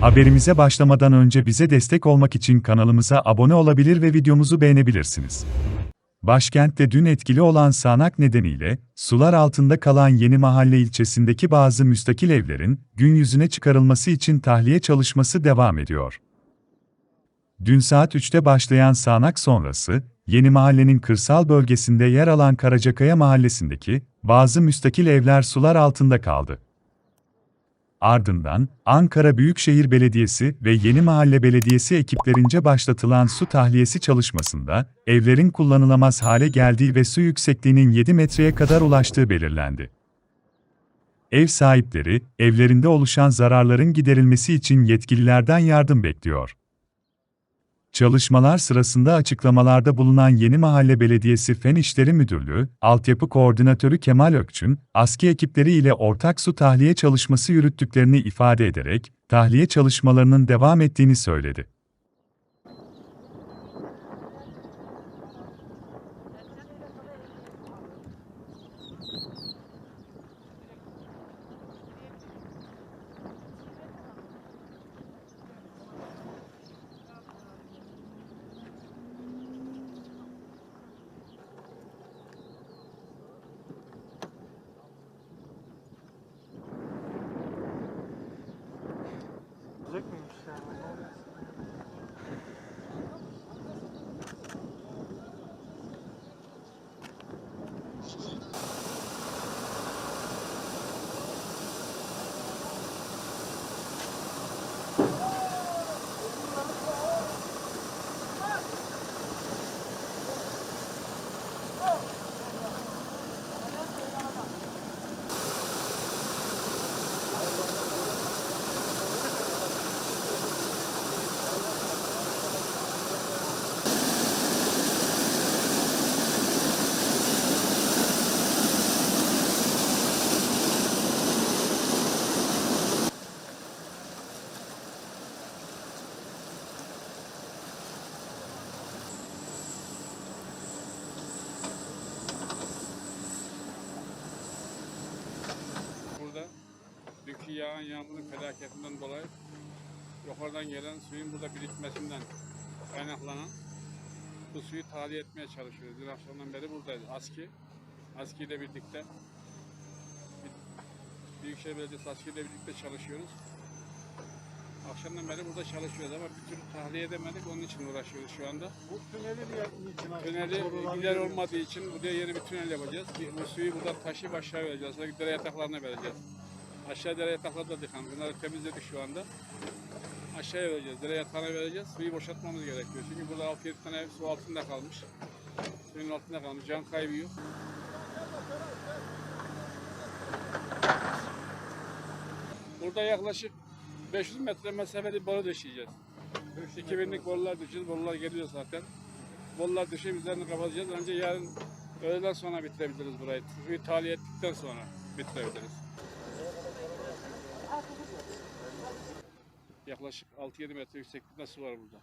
Haberimize başlamadan önce bize destek olmak için kanalımıza abone olabilir ve videomuzu beğenebilirsiniz. Başkentte dün etkili olan sağanak nedeniyle, sular altında kalan Yeni Mahalle ilçesindeki bazı müstakil evlerin, gün yüzüne çıkarılması için tahliye çalışması devam ediyor. Dün saat 3'te başlayan sağanak sonrası, Yeni Mahallenin kırsal bölgesinde yer alan Karacakaya mahallesindeki bazı müstakil evler sular altında kaldı. Ardından, Ankara Büyükşehir Belediyesi ve Yeni Mahalle Belediyesi ekiplerince başlatılan su tahliyesi çalışmasında, evlerin kullanılamaz hale geldiği ve su yüksekliğinin 7 metreye kadar ulaştığı belirlendi. Ev sahipleri, evlerinde oluşan zararların giderilmesi için yetkililerden yardım bekliyor. Çalışmalar sırasında açıklamalarda bulunan Yeni Mahalle Belediyesi Fen İşleri Müdürlüğü, Altyapı Koordinatörü Kemal Ökçün, ASKİ ekipleri ile ortak su tahliye çalışması yürüttüklerini ifade ederek, tahliye çalışmalarının devam ettiğini söyledi. Yağan yağmurun felaketinden dolayı yukarıdan gelen suyun burada birikmesinden kaynaklanan bu suyu tahliye etmeye çalışıyoruz. Dün akşamdan beri buradayız. ASKİ, ASKİ ile birlikte bir- Büyükşehir Belediyesi ASKİ ile birlikte çalışıyoruz. Akşamdan beri burada çalışıyoruz ama bir türlü tahliye edemedik. Onun için uğraşıyoruz şu anda. Bu tüneli niçin? Tüneli geliyor. olmadığı için buraya yeni bir tünel yapacağız. Bu suyu buradan taşıyıp aşağı vereceğiz. Sonra dere yataklarına vereceğiz. Aşağı dere yatakları da tıkandı. Bunları temizledik şu anda. Aşağıya vereceğiz. Dere yatağına vereceğiz. Suyu boşaltmamız gerekiyor. Çünkü burada 6-7 tane su altında kalmış. Suyun altında kalmış. Can kaybı yok. Burada yaklaşık 500 metre mesafeli boru döşeyeceğiz. 2000'lik borular düşeceğiz. Borular geliyor zaten. Borular düşüp üzerini kapatacağız. Önce yarın öğleden sonra bitirebiliriz burayı. Suyu tahliye ettikten sonra bitirebiliriz. Yaklaşık 6-7 metre yükseklikte su var burada.